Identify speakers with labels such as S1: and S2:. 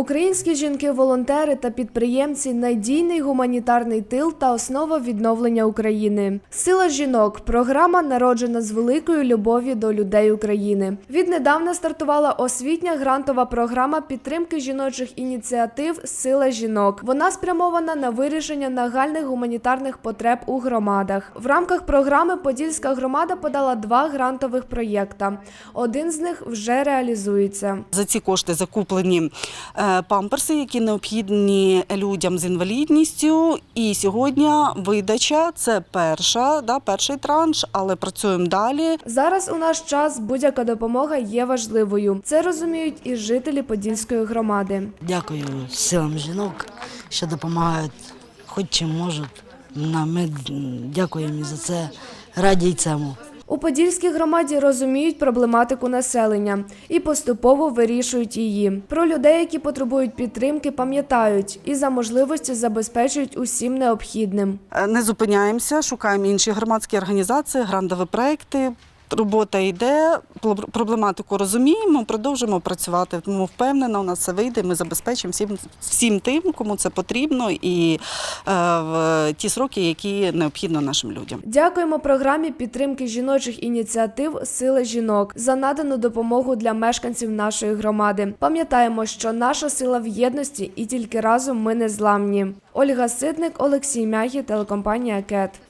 S1: Українські жінки-волонтери та підприємці надійний гуманітарний тил та основа відновлення України. Сила жінок програма народжена з великою любов'ю до людей України. Віднедавна стартувала освітня грантова програма підтримки жіночих ініціатив Сила жінок. Вона спрямована на вирішення нагальних гуманітарних потреб у громадах. В рамках програми Подільська громада подала два грантових проєкта. Один з них вже реалізується.
S2: За ці кошти закуплені е, памперси, які необхідні людям з інвалідністю. І сьогодні видача це перша, да, перший транш, але працюємо далі.
S1: Зараз у наш час будь-яка допомога є важливою. Це розуміють і жителі Подільської громади.
S3: Дякую силам жінок, що допомагають, хоч чим можуть. Нам Ми дякуємо за це, раді й цьому.
S1: У Подільській громаді розуміють проблематику населення і поступово вирішують її. Про людей, які потребують підтримки, пам'ятають і за можливості забезпечують усім необхідним.
S2: Е, Не зупиняємося, шукаємо інші громадські організації, грандові проекти. Робота йде, проблематику розуміємо, продовжуємо працювати. Тому впевнена, у нас це вийде. Ми забезпечимо всім, всім тим, кому це потрібно, і е, в ті сроки, які необхідно нашим людям.
S1: Дякуємо програмі підтримки жіночих ініціатив Сила жінок за надану допомогу для мешканців нашої громади. Пам'ятаємо, що наша сила в єдності і тільки разом ми не зламні. Ольга Ситник, Олексій Мягі, телекомпанія КЕТ.